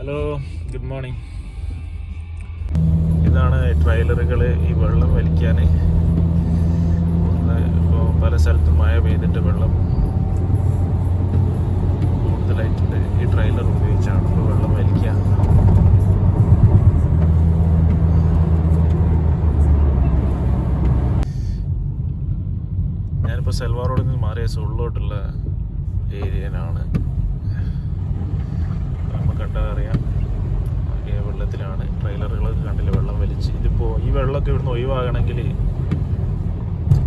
Hello good morning ഇതാണ് ട്രെയിലറുകൾ ഈ വെള്ളം വലിക്കാൻ ഇപ്പോൾ പല സ്ഥലത്തും മഴ പെയ്തിട്ട് വെള്ളം കൂടുതലായിട്ടുണ്ട്. ഈ ട്രെയിലർ ഉപയോഗിച്ചാണ് ഇപ്പോൾ വെള്ളം വലിക്കുക. ഞാനിപ്പോൾ സെൽവാർ റോഡിൽ നിന്ന് മാറിയ സുള്ളിലോട്ടുള്ള ഏരിയയിലാണ്. വെള്ളമൊക്കെ ഇവിടുന്ന് ഒഴിവാകണമെങ്കിൽ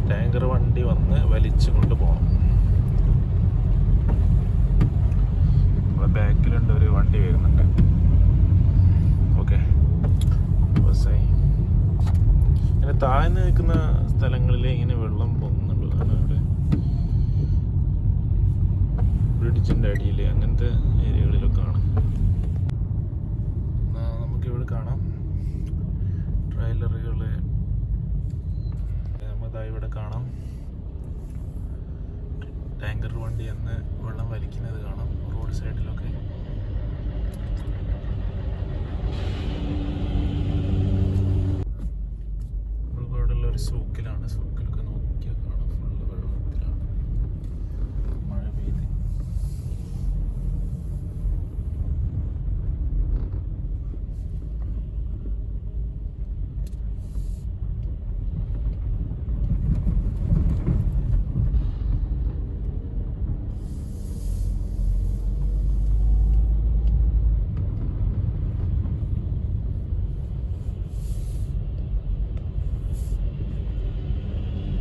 ടാങ്കർ വണ്ടി വന്ന് വലിച്ചു കൊണ്ട് പോകണം. നമ്മുടെ ബാക്കിലുണ്ട് ഒരു വണ്ടി വരുന്നുണ്ട്. ഓക്കെ. ഇങ്ങനെ താഴ്ന്നു നിൽക്കുന്ന സ്ഥലങ്ങളിൽ ഇങ്ങനെ വെള്ളം പൊങ്ങുന്നുള്ളൂ അവിടെ. ഇവിടെ ബ്രിഡ്ജിന്റെ അടിയിൽ അങ്ങനത്തെ ഏരിയകളിലൊക്കെ ആണ് ഇവിടെ കാണാം. ടാങ്കർ വണ്ടി എന്ന് വെള്ളം വലിക്കുന്നത് കാണാം റോഡ് സൈഡിലൊക്കെ. ഒരു സൂക്കിലാണ്. സൂക്കിൽ